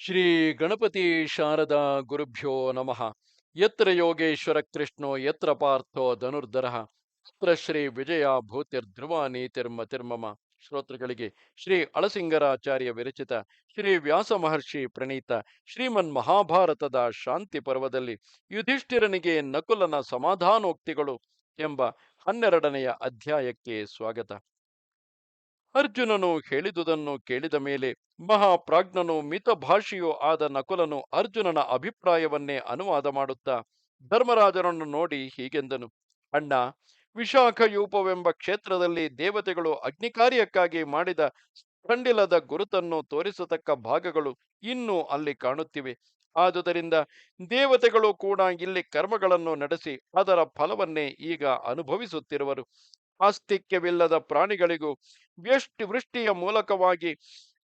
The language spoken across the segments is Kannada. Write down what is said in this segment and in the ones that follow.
ಶ್ರೀ ಗಣಪತಿ ಶಾರದಾ ಗುರುಭ್ಯೋ ನಮಃ. ಯತ್ರ ಯೋಗೇಶ್ವರ ಕೃಷ್ಣೋ, ಯತ್ರ ಪಾರ್ಥೋ ಧನುರ್ಧರ. ಯತ್ರ ಶ್ರೀ ವಿಜಯ ಭೂತಿರ್ಧ್ರುವ ನೀತಿರ್ಮತಿರ್ಮಮ ಶ್ರೋತೃಗಳಿಗೆ ಶ್ರೀ ಅಳಸಿಂಗರಾಚಾರ್ಯ ವಿರಚಿತ ಶ್ರೀ ವ್ಯಾಸ ಮಹರ್ಷಿ ಪ್ರಣೀತ ಶ್ರೀಮನ್ ಮಹಾಭಾರತದ ಶಾಂತಿ ಪರ್ವದಲ್ಲಿ ಯುಧಿಷ್ಠಿರನಿಗೆ ನಕುಲನ ಸಮಾಧಾನೋಕ್ತಿಗಳು ಎಂಬ ಹನ್ನೆರಡನೆಯ ಅಧ್ಯಾಯಕ್ಕೆ ಸ್ವಾಗತ. ಅರ್ಜುನನು ಹೇಳಿದುದನ್ನು ಕೇಳಿದ ಮೇಲೆ ಮಹಾಪ್ರಾಜ್ಞನು ಮಿತಭಾಷಿಯೂ ಆದ ನಕುಲನು ಅರ್ಜುನನ ಅಭಿಪ್ರಾಯವನ್ನೇ ಅನುವಾದ ಮಾಡುತ್ತಾ ಧರ್ಮರಾಜನನ್ನು ನೋಡಿ ಹೀಗೆಂದನು. ಅಣ್ಣ, ವಿಶಾಖಯೂಪವೆಂಬ ಕ್ಷೇತ್ರದಲ್ಲಿ ದೇವತೆಗಳು ಅಗ್ನಿಕಾರ್ಯಕ್ಕಾಗಿ ಮಾಡಿದ ಖಂಡಿಲದ ಗುರುತನ್ನು ತೋರಿಸತಕ್ಕ ಭಾಗಗಳು ಇನ್ನೂ ಅಲ್ಲಿ ಕಾಣುತ್ತಿವೆ. ಆದುದರಿಂದ ದೇವತೆಗಳು ಕೂಡ ಇಲ್ಲಿ ಕರ್ಮಗಳನ್ನು ನಡೆಸಿ ಅದರ ಫಲವನ್ನೇ ಈಗ ಅನುಭವಿಸುತ್ತಿರುವರು. ಆಸ್ತಿಕ್ಯವಿಲ್ಲದ ಪ್ರಾಣಿಗಳಿಗೂ ವ್ಯಷ್ಟಿ ವೃಷ್ಟಿಯ ಮೂಲಕವಾಗಿ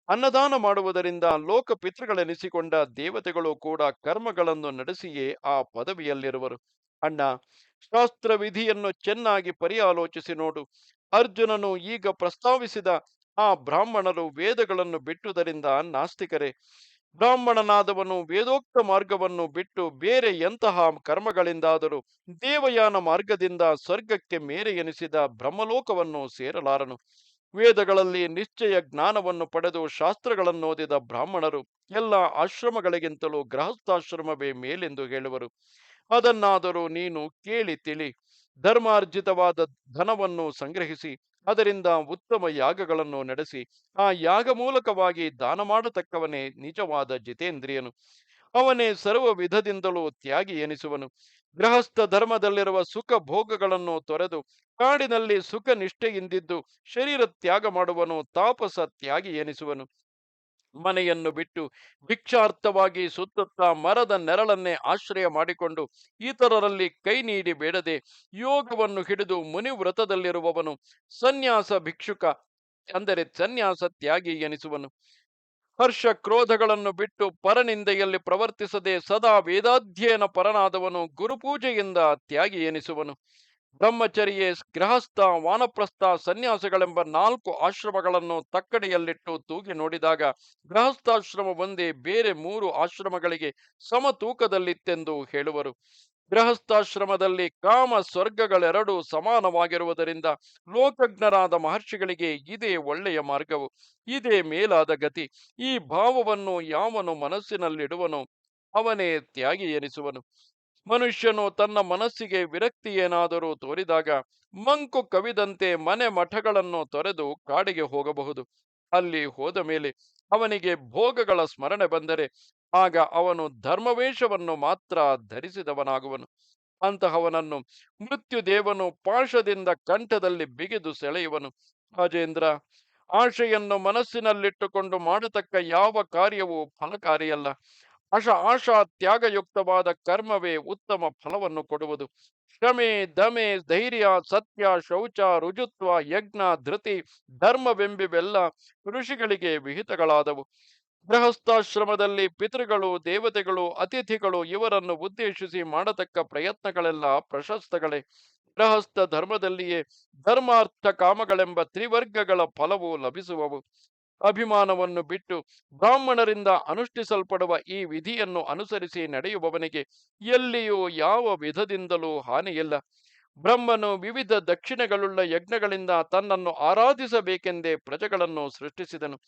ಅನ್ನದಾನ ಮಾಡುವುದರಿಂದ ಲೋಕ ಪಿತೃಗಳೆನಿಸಿಕೊಂಡ ದೇವತೆಗಳು ಕೂಡ ಕರ್ಮಗಳನ್ನು ನಡೆಸಿಯೇ ಆ ಪದವಿಯಲ್ಲಿರುವರು. ಅಣ್ಣ ಶಾಸ್ತ್ರ ವಿಧಿಯನ್ನು ಚೆನ್ನಾಗಿ ಪರಿಯಾಲೋಚಿಸಿ ನೋಡು. ಅರ್ಜುನನು ಈಗ ಪ್ರಸ್ತಾವಿಸಿದ ಆ ಬ್ರಾಹ್ಮಣರು ವೇದಗಳನ್ನು ಬಿಟ್ಟುದರಿಂದ ನಾಸ್ತಿಕರೇ. ಬ್ರಾಹ್ಮಣನಾದವನು ವೇದೋಕ್ತ ಮಾರ್ಗವನ್ನು ಬಿಟ್ಟು ಬೇರೆ ಎಂತಹ ಕರ್ಮಗಳಿಂದಾದರೂ ದೇವಯಾನ ಮಾರ್ಗದಿಂದ ಸ್ವರ್ಗಕ್ಕೆ ಮೇರೆ ಎನಿಸಿದ ಬ್ರಹ್ಮಲೋಕವನ್ನು ಸೇರಲಾರನು. ವೇದಗಳಲ್ಲಿ ನಿಶ್ಚಯ ಜ್ಞಾನವನ್ನು ಪಡೆದು ಶಾಸ್ತ್ರಗಳನ್ನು ಓದಿದ ಬ್ರಾಹ್ಮಣರು ಎಲ್ಲ ಆಶ್ರಮಗಳಿಗಿಂತಲೂ ಗೃಹಸ್ಥಾಶ್ರಮವೇ ಮೇಲೆಂದು ಹೇಳುವರು. ಅದನ್ನಾದರೂ ನೀನು ಕೇಳಿ ತಿಳಿ. ಧರ್ಮಾರ್ಜಿತವಾದ ಧನವನ್ನು ಸಂಗ್ರಹಿಸಿ, ಅದರಿಂದ ಉತ್ತಮ ಯಾಗಗಳನ್ನು ನಡೆಸಿ, ಆ ಯಾಗ ಮೂಲಕವಾಗಿ ದಾನ ಮಾಡತಕ್ಕವನೇ ನಿಜವಾದ ಜಿತೇಂದ್ರಿಯನು. ಅವನೇ ಸರ್ವ ವಿಧದಿಂದಲೂ ತ್ಯಾಗಿ ಎನಿಸುವನು. ಗೃಹಸ್ಥ ಧರ್ಮದಲ್ಲಿರುವ ಸುಖ ಭೋಗಗಳನ್ನು ತೊರೆದು, ಕಾಡಿನಲ್ಲಿ ಸುಖ ನಿಷ್ಠೆಯಿಂದಿದ್ದು ಶರೀರ ತ್ಯಾಗ ಮಾಡುವನು, ತಾಪಸ ತ್ಯಾಗಿ ಎನಿಸುವನು. ಮನೆಯನ್ನು ಬಿಟ್ಟು ಭಿಕ್ಷಾರ್ಥವಾಗಿ ಸುತ್ತುತ್ತಾ ಮರದ ನೆರಳನ್ನೇ ಆಶ್ರಯ ಮಾಡಿಕೊಂಡು ಇತರರಲ್ಲಿ ಕೈ ನೀಡಿ ಬೇಡದೆ ಯೋಗವನ್ನು ಹಿಡಿದು ಮುನಿವ್ರತದಲ್ಲಿರುವವನು ಸನ್ಯಾಸ ಭಿಕ್ಷುಕ ಅಂದರೆ ಸನ್ಯಾಸ ತ್ಯಾಗಿ ಎನಿಸುವನು. ಹರ್ಷ ಕ್ರೋಧಗಳನ್ನು ಬಿಟ್ಟು ಪರನಿಂದೆಯಲ್ಲಿ ಪ್ರವರ್ತಿಸದೆ ಸದಾ ವೇದಾಧ್ಯಯನ ಪರನಾದವನು ಗುರುಪೂಜೆಯಿಂದ ತ್ಯಾಗಿ ಎನಿಸುವನು. ಬ್ರಹ್ಮಚರ್ಯೆ ಗೃಹಸ್ಥ ವಾನಪ್ರಸ್ಥ ಸನ್ಯಾಸಗಳೆಂಬ ನಾಲ್ಕು ಆಶ್ರಮಗಳನ್ನು ತಕ್ಕಡಿಯಲ್ಲಿಟ್ಟು ತೂಗಿ ನೋಡಿದಾಗ ಗೃಹಸ್ಥಾಶ್ರಮ ಒಂದೇ ಬೇರೆ ಮೂರು ಆಶ್ರಮಗಳಿಗೆ ಸಮತೂಕದಲ್ಲಿತ್ತೆಂದು ಹೇಳುವರು. ಗೃಹಸ್ಥಾಶ್ರಮದಲ್ಲಿ ಕಾಮ ಸ್ವರ್ಗಗಳೆರಡೂ ಸಮಾನವಾಗಿರುವುದರಿಂದ ಲೋಕಜ್ಞರಾದ ಮಹರ್ಷಿಗಳಿಗೆ ಇದೇ ಒಳ್ಳೆಯ ಮಾರ್ಗವು. ಇದೇ ಮೇಲಾದ ಗತಿ. ಈ ಭಾವವನ್ನು ಯಾವನು ಮನಸ್ಸಿನಲ್ಲಿಡುವನು ಅವನೇ ತ್ಯಾಗಿ ಎನಿಸುವನು. ಮನುಷ್ಯನು ತನ್ನ ಮನಸ್ಸಿಗೆ ವಿರಕ್ತಿ ಏನಾದರೂ ತೋರಿದಾಗ ಮಂಕು ಕವಿದಂತೆ ಮನೆ ಮಠಗಳನ್ನು ತೊರೆದು ಕಾಡಿಗೆ ಹೋಗಬಹುದು. ಅಲ್ಲಿ ಹೋದ ಮೇಲೆ ಅವನಿಗೆ ಭೋಗಗಳ ಸ್ಮರಣೆ ಬಂದರೆ ಆಗ ಅವನು ಧರ್ಮವೇಷವನ್ನು ಮಾತ್ರ ಧರಿಸಿದವನಾಗುವನು. ಅಂತಹವನನ್ನು ಮೃತ್ಯುದೇವನು ಪಾಶದಿಂದ ಕಂಠದಲ್ಲಿ ಬಿಗಿದು ಸೆಳೆಯುವನು. ರಾಜೇಂದ್ರ, ಆಶೆಯನ್ನು ಮನಸ್ಸಿನಲ್ಲಿಟ್ಟುಕೊಂಡು ಮಾಡತಕ್ಕ ಯಾವ ಕಾರ್ಯವೂ ಫಲಕಾರಿಯಲ್ಲ. ಅಶ ಆಶಾ ತ್ಯಾಗಯುಕ್ತವಾದ ಕರ್ಮವೇ ಉತ್ತಮ ಫಲವನ್ನು ಕೊಡುವುದು. ಶ್ರಮೆ ದಮೆ, ಧೈರ್ಯ, ಸತ್ಯ, ಶೌಚ, ರುಜುತ್ವ, ಯಜ್ಞ, ಧೃತಿ, ಧರ್ಮವೆಂಬಿವೆಲ್ಲ ಋಷಿಗಳಿಗೆ ವಿಹಿತಗಳಾದವು. ಗೃಹಸ್ಥಾಶ್ರಮದಲ್ಲಿ ಪಿತೃಗಳು, ದೇವತೆಗಳು, ಅತಿಥಿಗಳು ಇವರನ್ನು ಉದ್ದೇಶಿಸಿ ಮಾಡತಕ್ಕ ಪ್ರಯತ್ನಗಳೆಲ್ಲ ಪ್ರಶಸ್ತಗಳೇ. ಗೃಹಸ್ಥ ಧರ್ಮದಲ್ಲಿಯೇ ಧರ್ಮಾರ್ಥ ಕಾಮಗಳೆಂಬ ತ್ರಿವರ್ಗಗಳ ಫಲವು ಲಭಿಸುವವು. ಅಭಿಮಾನವನ್ನು ಬಿಟ್ಟು ಬ್ರಾಹ್ಮಣರಿಂದ ಅನುಷ್ಠಿಸಲ್ಪಡುವ ಈ ವಿಧಿಯನ್ನು ಅನುಸರಿಸಿ ನಡೆಯುವವನಿಗೆ ಎಲ್ಲಿಯೂ ಯಾವ ವಿಧದಿಂದಲೂ ಹಾನಿಯಿಲ್ಲ. ಬ್ರಹ್ಮನು ವಿವಿಧ ದಕ್ಷಿಣಗಳುಳ್ಳ ಯಜ್ಞಗಳಿಂದ ತನ್ನನ್ನು ಆರಾಧಿಸಬೇಕೆಂದೇ ಪ್ರಜೆಗಳನ್ನು ಸೃಷ್ಟಿಸಿದನು.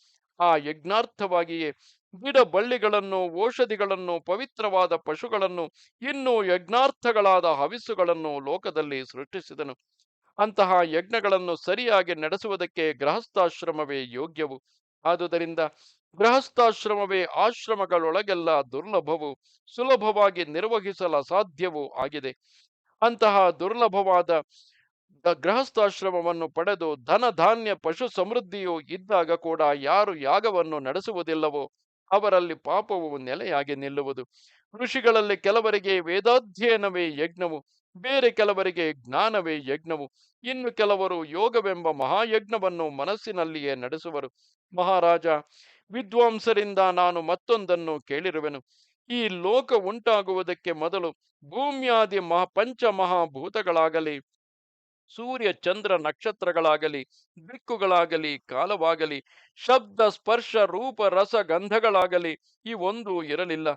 ಆ ಯಜ್ಞಾರ್ಥವಾಗಿಯೇ ಗಿಡ ಬಳ್ಳಿಗಳನ್ನು ಔಷಧಿಗಳನ್ನು, ಪವಿತ್ರವಾದ ಪಶುಗಳನ್ನು, ಇನ್ನೂ ಯಜ್ಞಾರ್ಥಗಳಾದ ಹವಿಸ್ಸುಗಳನ್ನು ಲೋಕದಲ್ಲಿ ಸೃಷ್ಟಿಸಿದನು. ಅಂತಹ ಯಜ್ಞಗಳನ್ನು ಸರಿಯಾಗಿ ನಡೆಸುವುದಕ್ಕೆ ಗೃಹಸ್ಥಾಶ್ರಮವೇ ಯೋಗ್ಯವು. ಆದುದರಿಂದ ಗೃಹಸ್ಥಾಶ್ರಮವೇ ಆಶ್ರಮಗಳೊಳಗೆಲ್ಲ ದುರ್ಲಭವು, ಸುಲಭವಾಗಿ ನಿರ್ವಹಿಸಲು ಅಸಾಧ್ಯವೂ ಆಗಿದೆ. ಅಂತಹ ದುರ್ಲಭವಾದ ಗೃಹಸ್ಥಾಶ್ರಮವನ್ನು ಪಡೆದು ಧನ ಧಾನ್ಯ ಪಶು ಸಮೃದ್ಧಿಯು ಇದ್ದಾಗ ಕೂಡ ಯಾರು ಯಾಗವನ್ನು ನಡೆಸುವುದಿಲ್ಲವೋ ಅವರಲ್ಲಿ ಪಾಪವು ನೆಲೆಯಾಗಿ ನಿಲ್ಲುವುದು. ಋಷಿಗಳಲ್ಲಿ ಕೆಲವರಿಗೆ ವೇದಾಧ್ಯಯನವೇ ಯಜ್ಞವು. ಬೇರೆ ಕೆಲವರಿಗೆ ಜ್ಞಾನವೇ ಯಜ್ಞವು. ಇನ್ನು ಕೆಲವರು ಯೋಗವೆಂಬ ಮಹಾಯಜ್ಞವನ್ನು ಮನಸ್ಸಿನಲ್ಲಿಯೇ ನಡೆಸುವರು. ಮಹಾರಾಜ, ವಿದ್ವಾಂಸರಿಂದ ನಾನು ಮತ್ತೊಂದನ್ನು ಕೇಳಿರುವೆನು. ಈ ಲೋಕ ಉಂಟಾಗುವುದಕ್ಕೆ ಮೊದಲು ಭೂಮ್ಯಾದಿ ಮಹಾ, ಪಂಚಮಹಾಭೂತಗಳಾಗಲಿ, ಸೂರ್ಯ ಚಂದ್ರ ನಕ್ಷತ್ರಗಳಾಗಲಿ, ದಿಕ್ಕುಗಳಾಗಲಿ, ಕಾಲವಾಗಲಿ, ಶಬ್ದ ಸ್ಪರ್ಶ ರೂಪ ರಸ ಗಂಧಗಳಾಗಲಿ ಈ ಒಂದು ಇರಲಿಲ್ಲ.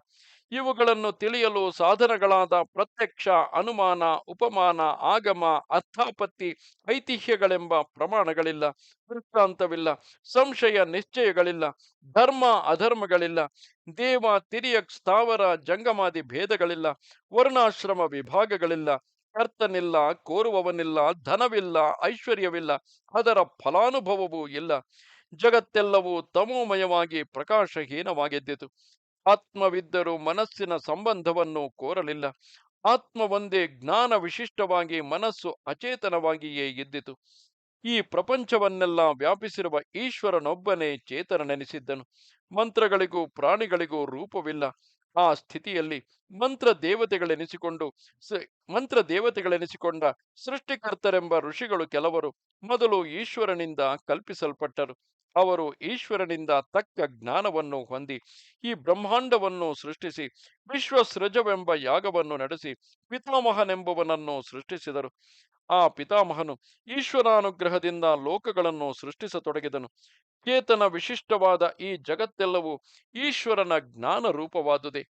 ಇವುಗಳನ್ನು ತಿಳಿಯಲು ಸಾಧನಗಳಾದ ಪ್ರತ್ಯಕ್ಷ, ಅನುಮಾನ, ಉಪಮಾನ, ಆಗಮ, ಅರ್ಥಾಪತ್ತಿ, ಐತಿಹ್ಯಗಳೆಂಬ ಪ್ರಮಾಣಗಳಿಲ್ಲ ದೃಷ್ಟಾಂತವಿಲ್ಲ ಸಂಶಯ, ನಿಶ್ಚಯಗಳಿಲ್ಲ, ಧರ್ಮ, ಅಧರ್ಮಗಳಿಲ್ಲ, ದೇವ, ತಿರಿಯಕ್, ಸ್ಥಾವರ, ಜಂಗಮಾದಿ ಭೇದಗಳಿಲ್ಲ, ವರ್ಣಾಶ್ರಮ ವಿಭಾಗಗಳಿಲ್ಲ, ಕರ್ತನಿಲ್ಲ, ಕೋರುವವನಿಲ್ಲ, ಧನವಿಲ್ಲ, ಐಶ್ವರ್ಯವಿಲ್ಲ, ಅದರ ಫಲಾನುಭವವೂ ಇಲ್ಲ, ಜಗತ್ತೆಲ್ಲವೂ ತಮೋಮಯವಾಗಿ ಪ್ರಕಾಶಹೀನವಾಗಿದ್ದಿತು. ಆತ್ಮವಿದ್ದರೂ ಮನಸ್ಸಿನ ಸಂಬಂಧವನ್ನು ಕೋರಲಿಲ್ಲ. ಆತ್ಮ ಒಂದೇ ಜ್ಞಾನ ವಿಶಿಷ್ಟವಾಗಿ ಮನಸ್ಸು ಅಚೇತನವಾಗಿಯೇ ಇದ್ದಿತು. ಈ ಪ್ರಪಂಚವನ್ನೆಲ್ಲ ವ್ಯಾಪಿಸಿರುವ ಈಶ್ವರನೊಬ್ಬನೇ ಚೇತನನೆನಿಸಿದ್ದನು. ಮಂತ್ರಗಳಿಗೂ ಪ್ರಾಣಿಗಳಿಗೂ ರೂಪವಿಲ್ಲ. ಆ ಸ್ಥಿತಿಯಲ್ಲಿ ಮಂತ್ರ ದೇವತೆಗಳೆನಿಸಿಕೊಂಡು ಮಂತ್ರ ದೇವತೆಗಳೆನಿಸಿಕೊಂಡ ಸೃಷ್ಟಿಕರ್ತರೆಂಬ ಋಷಿಗಳು ಕೆಲವರು ಮೊದಲು ಈಶ್ವರನಿಂದ ಕಲ್ಪಿಸಲ್ಪಟ್ಟರು. ಅವರು ಈಶ್ವರನಿಂದ ತಕ್ಕ ಜ್ಞಾನವನ್ನು ಹೊಂದಿ, ಈ ಬ್ರಹ್ಮಾಂಡವನ್ನು ಸೃಷ್ಟಿಸಿ ವಿಶ್ವ ಸೃಜವೆಂಬ ಯಾಗವನ್ನು ನಡೆಸಿ, ಪಿತಾಮಹನೆಂಬುವನನ್ನು ಸೃಷ್ಟಿಸಿದರು. ಆ ಪಿತಾಮಹನು ಈಶ್ವರಾನುಗ್ರಹದಿಂದ ಲೋಕಗಳನ್ನು ಸೃಷ್ಟಿಸತೊಡಗಿದನು. ಚೇತನ ವಿಶಿಷ್ಟವಾದ ಈ ಜಗತ್ತೆಲ್ಲವೂ ಈಶ್ವರನ ಜ್ಞಾನ ರೂಪವಾದುದೇ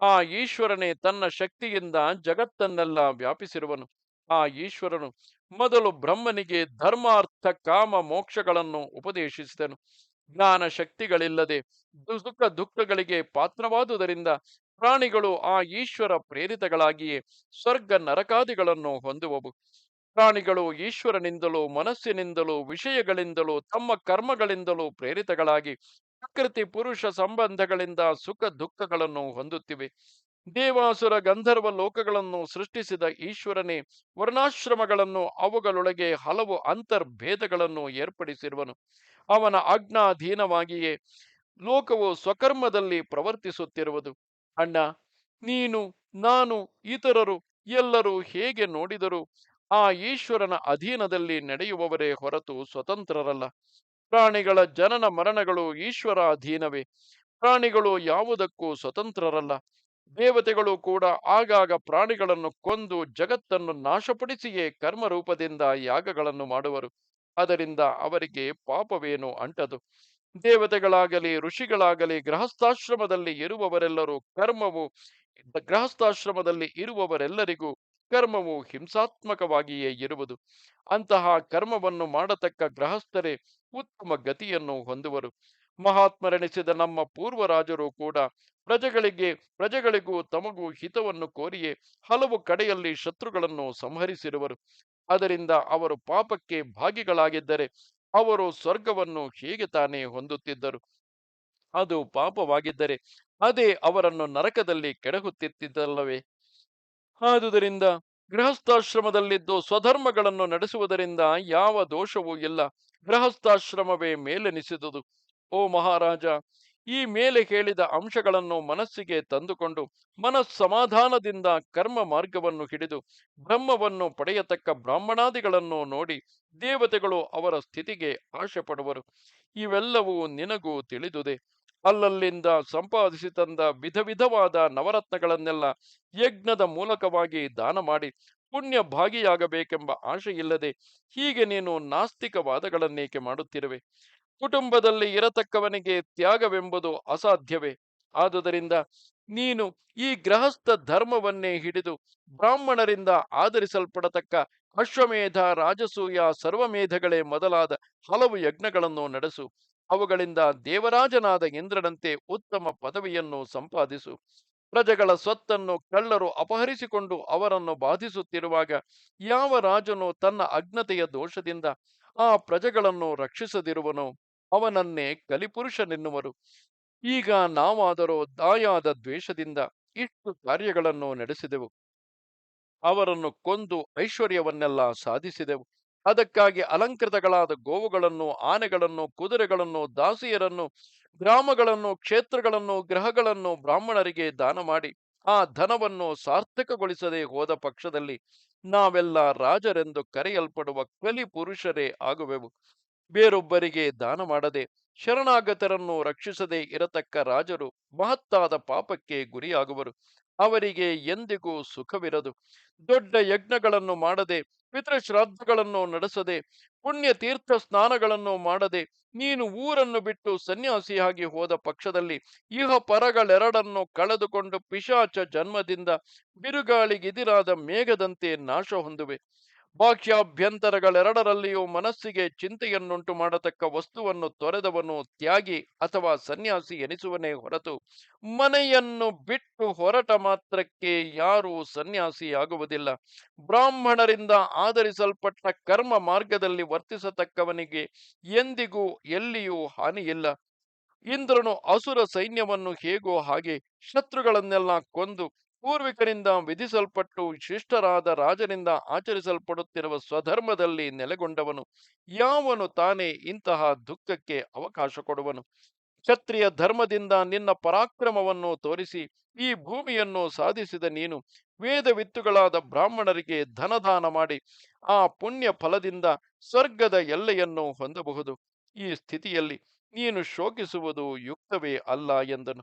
ಆ ಈಶ್ವರನೇ ತನ್ನ ಶಕ್ತಿಯಿಂದ ಜಗತ್ತನ್ನೆಲ್ಲ ವ್ಯಾಪಿಸಿರುವನು. ಆ ಈಶ್ವರನು ಮೊದಲು ಬ್ರಹ್ಮನಿಗೆ ಧರ್ಮಾರ್ಥ, ಕಾಮ, ಮೋಕ್ಷಗಳನ್ನು ಉಪದೇಶಿಸಿದನು. ಜ್ಞಾನ ಶಕ್ತಿಗಳಿಲ್ಲದೆ ಸುಖ ದುಃಖಗಳಿಗೆ ಪಾತ್ರವಾದುದರಿಂದ ಪ್ರಾಣಿಗಳು ಆ ಈಶ್ವರ ಪ್ರೇರಿತಗಳಾಗಿಯೇ ಸ್ವರ್ಗ ನರಕಾದಿಗಳನ್ನು ಹೊಂದುವವು. ಪ್ರಾಣಿಗಳು ಈಶ್ವರನಿಂದಲೂ ಮನಸ್ಸಿನಿಂದಲೂ ವಿಷಯಗಳಿಂದಲೂ ತಮ್ಮ ಕರ್ಮಗಳಿಂದಲೂ ಪ್ರೇರಿತಗಳಾಗಿ ಪ್ರಕೃತಿ ಪುರುಷ ಸಂಬಂಧಗಳಿಂದ ಸುಖ ದುಃಖಗಳನ್ನು ಹೊಂದುತ್ತಿವೆ. ದೇವಾಸುರ ಗಂಧರ್ವ ಲೋಕಗಳನ್ನು ಸೃಷ್ಟಿಸಿದ ಈಶ್ವರನೇ, ವರ್ಣಾಶ್ರಮಗಳನ್ನು ಅವುಗಳೊಳಗೆ ಹಲವು ಅಂತರ್ಭೇದಗಳನ್ನು ಏರ್ಪಡಿಸಿರುವನು. ಅವನ ಆಜ್ಞಾಧೀನವಾಗಿಯೇ ಲೋಕವು ಸ್ವಕರ್ಮದಲ್ಲಿ ಪ್ರವರ್ತಿಸುತ್ತಿರುವುದು. ಅಣ್ಣ, ನೀನು, ನಾನು, ಇತರರು, ಎಲ್ಲರೂ ಹೇಗೆ ನೋಡಿದರು ಆ ಈಶ್ವರನ ಅಧೀನದಲ್ಲಿ ನಡೆಯುವವರೇ ಹೊರತು ಸ್ವತಂತ್ರರಲ್ಲ. ಪ್ರಾಣಿಗಳ ಜನನ ಮರಣಗಳು ಈಶ್ವರ ಅಧೀನವೇ ಪ್ರಾಣಿಗಳು ಯಾವುದಕ್ಕೂ ಸ್ವತಂತ್ರರಲ್ಲ. ದೇವತೆಗಳು ಕೂಡ ಆಗಾಗ ಪ್ರಾಣಿಗಳನ್ನು ಕೊಂದು ಜಗತ್ತನ್ನು ನಾಶಪಡಿಸಿಯೇ ಕರ್ಮರೂಪದಿಂದ ಯಾಗಗಳನ್ನು ಮಾಡುವರು. ಅದರಿಂದ ಅವರಿಗೆ ಪಾಪವೇನು ಅಂಟದು. ದೇವತೆಗಳಾಗಲಿ, ಋಷಿಗಳಾಗಲಿ, ಗೃಹಸ್ಥಾಶ್ರಮದಲ್ಲಿ ಇರುವವರೆಲ್ಲರೂ ಕರ್ಮವು, ಗೃಹಸ್ಥಾಶ್ರಮದಲ್ಲಿ ಇರುವವರೆಲ್ಲರಿಗೂ ಕರ್ಮವು ಹಿಂಸಾತ್ಮಕವಾಗಿಯೇ ಇರುವುದು. ಅಂತಹ ಕರ್ಮವನ್ನು ಮಾಡತಕ್ಕ ಗೃಹಸ್ಥರೇ ಉತ್ತಮ ಗತಿಯನ್ನು ಹೊಂದುವರು. ಮಹಾತ್ಮರೆನಿಸಿದ ನಮ್ಮ ಪೂರ್ವರಾಜರು ಕೂಡ ಪ್ರಜೆಗಳಿಗೆ, ಪ್ರಜೆಗಳಿಗೂ ತಮಗೂ ಹಿತವನ್ನು ಕೋರಿಯೇ ಹಲವು ಕಡೆಯಲ್ಲಿ ಶತ್ರುಗಳನ್ನು ಸಂಹರಿಸಿರುವರು. ಅದರಿಂದ ಅವರು ಪಾಪಕ್ಕೆ ಭಾಗಿಗಳಾಗಿದ್ದರೆ ಅವರು ಸ್ವರ್ಗವನ್ನು ಹೇಗೆ ತಾನೇ ಹೊಂದುತ್ತಿದ್ದರು? ಅದು ಪಾಪವಾಗಿದ್ದರೆ ಅದೇ ಅವರನ್ನು ನರಕದಲ್ಲಿ ಕೆಡಹುತ್ತಿದ್ದಲ್ಲವೇ ಆದುದರಿಂದ ಗೃಹಸ್ಥಾಶ್ರಮದಲ್ಲಿದ್ದು ಸ್ವಧರ್ಮಗಳನ್ನು ನಡೆಸುವುದರಿಂದ ಯಾವ ದೋಷವೂ ಇಲ್ಲ. ಗೃಹಸ್ಥಾಶ್ರಮವೇ ಮೇಲೆನಿಸಿದುದು. ಓ ಮಹಾರಾಜ, ಈ ಮೇಲೆ ಹೇಳಿದ ಅಂಶಗಳನ್ನು ಮನಸ್ಸಿಗೆ ತಂದುಕೊಂಡು ಮನಸ್ಸಮಾಧಾನದಿಂದ ಕರ್ಮ ಮಾರ್ಗವನ್ನು ಹಿಡಿದು ಬ್ರಹ್ಮವನ್ನು ಪಡೆಯತಕ್ಕ ಬ್ರಾಹ್ಮಣಾದಿಗಳನ್ನು ನೋಡಿ ದೇವತೆಗಳು ಅವರ ಸ್ಥಿತಿಗೆ ಆಶೆ ಪಡುವರು ಇವೆಲ್ಲವೂ ನಿನಗೂ ತಿಳಿದುದೆ. ಅಲ್ಲಲ್ಲಿಂದ ಸಂಪಾದಿಸಿ ತಂದ ವಿಧ ವಿಧವಾದ ನವರತ್ನಗಳನ್ನೆಲ್ಲ ಯಜ್ಞದ ಮೂಲಕವಾಗಿ ದಾನ ಮಾಡಿ ಪುಣ್ಯ ಭಾಗಿಯಾಗಬೇಕೆಂಬ ಆಶೆಯಿಲ್ಲದೆ ಹೀಗೆ ನೀನು ನಾಸ್ತಿಕವಾದಗಳನ್ನೇಕೆ ಮಾಡುತ್ತಿರುವೆ? ಕುಟುಂಬದಲ್ಲಿ ಇರತಕ್ಕವನಿಗೆ ತ್ಯಾಗವೆಂಬುದು ಅಸಾಧ್ಯವೇ? ಆದುದರಿಂದ ನೀನು ಈ ಗೃಹಸ್ಥ ಧರ್ಮವನ್ನೇ ಹಿಡಿದು ಬ್ರಾಹ್ಮಣರಿಂದ ಆಧರಿಸಲ್ಪಡತಕ್ಕ ಅಶ್ವಮೇಧ, ರಾಜಸೂಯ, ಸರ್ವಮೇಧಗಳೇ ಮೊದಲಾದ ಹಲವು ಯಜ್ಞಗಳನ್ನು ನಡೆಸು. ಅವುಗಳಿಂದ ದೇವರಾಜನಾದ ಇಂದ್ರನಂತೆ ಉತ್ತಮ ಪದವಿಯನ್ನು ಸಂಪಾದಿಸು. ಪ್ರಜೆಗಳ ಸ್ವತ್ತನ್ನು ಕಳ್ಳರು ಅಪಹರಿಸಿಕೊಂಡು ಅವರನ್ನು ಬಾಧಿಸುತ್ತಿರುವಾಗ ಯಾವ ರಾಜನು ತನ್ನ ಅಜ್ಞತೆಯ ದೋಷದಿಂದ ಆ ಪ್ರಜೆಗಳನ್ನು ರಕ್ಷಿಸದಿರುವನೋ? ಅವನನ್ನೇ ಕಲಿಪುರುಷನೆನ್ನುವರು. ಈಗ ನಾವಾದರೂ ದಾಯಾದ ದ್ವೇಷದಿಂದ ಇಷ್ಟು ಕಾರ್ಯಗಳನ್ನು ನಡೆಸಿದೆವು. ಅವರನ್ನು ಕೊಂದು ಐಶ್ವರ್ಯವನ್ನೆಲ್ಲ ಸಾಧಿಸಿದೆವು. ಅದಕ್ಕಾಗಿ ಅಲಂಕೃತಗಳಾದ ಗೋವುಗಳನ್ನು, ಆನೆಗಳನ್ನು, ಕುದುರೆಗಳನ್ನು, ದಾಸಿಯರನ್ನು, ಗ್ರಾಮಗಳನ್ನು, ಕ್ಷೇತ್ರಗಳನ್ನು, ಗ್ರಹಗಳನ್ನು ಬ್ರಾಹ್ಮಣರಿಗೆ ದಾನ ಮಾಡಿ ಆ ಧನವನ್ನು ಸಾರ್ಥಕಗೊಳಿಸದೆ ಹೋದ ಪಕ್ಷದಲ್ಲಿ ನಾವೆಲ್ಲ ರಾಜರೆಂದು ಕರೆಯಲ್ಪಡುವ ಕಲಿ ಪುರುಷರೇ ಆಗುವೆವು. ಬೇರೊಬ್ಬರಿಗೆ ದಾನ ಮಾಡದೆ ಶರಣಾಗತರನ್ನು ರಕ್ಷಿಸದೆ ಇರತಕ್ಕ ರಾಜರು ಮಹತ್ತಾದ ಪಾಪಕ್ಕೆ ಗುರಿಯಾಗುವರು. ಅವರಿಗೆ ಎಂದಿಗೂ ಸುಖವಿರದು. ದೊಡ್ಡ ಯಜ್ಞಗಳನ್ನು ಮಾಡದೆ ಪಿತೃಶ್ರಾದ್ದಗಳನ್ನು ನಡೆಸದೆ ಪುಣ್ಯ ತೀರ್ಥ ಸ್ನಾನಗಳನ್ನು ಮಾಡದೆ ನೀನು ಊರನ್ನು ಬಿಟ್ಟು ಸನ್ಯಾಸಿಯಾಗಿ ಹೋದ ಪಕ್ಷದಲ್ಲಿ ಇಹ ಪರಗಳೆರಡನ್ನು ಕಳೆದುಕೊಂಡು ಪಿಶಾಚ ಜನ್ಮದಿಂದ ಬಿರುಗಾಳಿಗಿದಿರಾದ ಮೇಘದಂತೆ ನಾಶ ಹೊಂದುವೆ. ಬಾಹ್ಯಾಭ್ಯಂತರಗಳೆರಡರಲ್ಲಿಯೂ ಮನಸ್ಸಿಗೆ ಚಿಂತೆಯನ್ನುಂಟು ಮಾಡತಕ್ಕ ವಸ್ತುವನ್ನು ತೊರೆದವನು ತ್ಯಾಗಿ ಅಥವಾ ಸನ್ಯಾಸಿ ಎನಿಸುವನೇ ಹೊರತು ಮನೆಯನ್ನು ಬಿಟ್ಟು ಹೊರಟ ಮಾತ್ರಕ್ಕೆ ಯಾರೂ ಸನ್ಯಾಸಿಯಾಗುವುದಿಲ್ಲ. ಬ್ರಾಹ್ಮಣರಿಂದ ಆಧರಿಸಲ್ಪಟ್ಟ ಕರ್ಮ ಮಾರ್ಗದಲ್ಲಿ ವರ್ತಿಸತಕ್ಕವನಿಗೆ ಎಂದಿಗೂ ಎಲ್ಲಿಯೂ ಹಾನಿಯಿಲ್ಲ. ಇಂದ್ರನು ಅಸುರ ಸೈನ್ಯವನ್ನು ಹೇಗೋ ಹಾಗೆ ಶತ್ರುಗಳನ್ನೆಲ್ಲ ಕೊಂದು ಪೂರ್ವಿಕರಿಂದ ವಿಧಿಸಲ್ಪಟ್ಟು ಶಿಷ್ಟರಾದ ರಾಜರಿಂದ ಆಚರಿಸಲ್ಪಡುತ್ತಿರುವ ಸ್ವಧರ್ಮದಲ್ಲಿ ನೆಲೆಗೊಂಡವನು ಯಾವನು ತಾನೇ ಇಂತಹ ದುಃಖಕ್ಕೆ ಅವಕಾಶ ಕೊಡುವನು. ಕ್ಷತ್ರಿಯ ಧರ್ಮದಿಂದ ನಿನ್ನ ಪರಾಕ್ರಮವನ್ನು ತೋರಿಸಿ ಈ ಭೂಮಿಯನ್ನು ಸಾಧಿಸಿದ ನೀನು ವೇದವಿತ್ತುಗಳಾದ ಬ್ರಾಹ್ಮಣರಿಗೆ ಧನದಾನ ಮಾಡಿ ಆ ಪುಣ್ಯ ಫಲದಿಂದ ಸ್ವರ್ಗದ ಎಲ್ಲೆಯನ್ನು ಹೊಂದಬಹುದು. ಈ ಸ್ಥಿತಿಯಲ್ಲಿ ನೀನು ಶೋಕಿಸುವುದು ಯುಕ್ತವೇ ಅಲ್ಲ ಎಂದನು.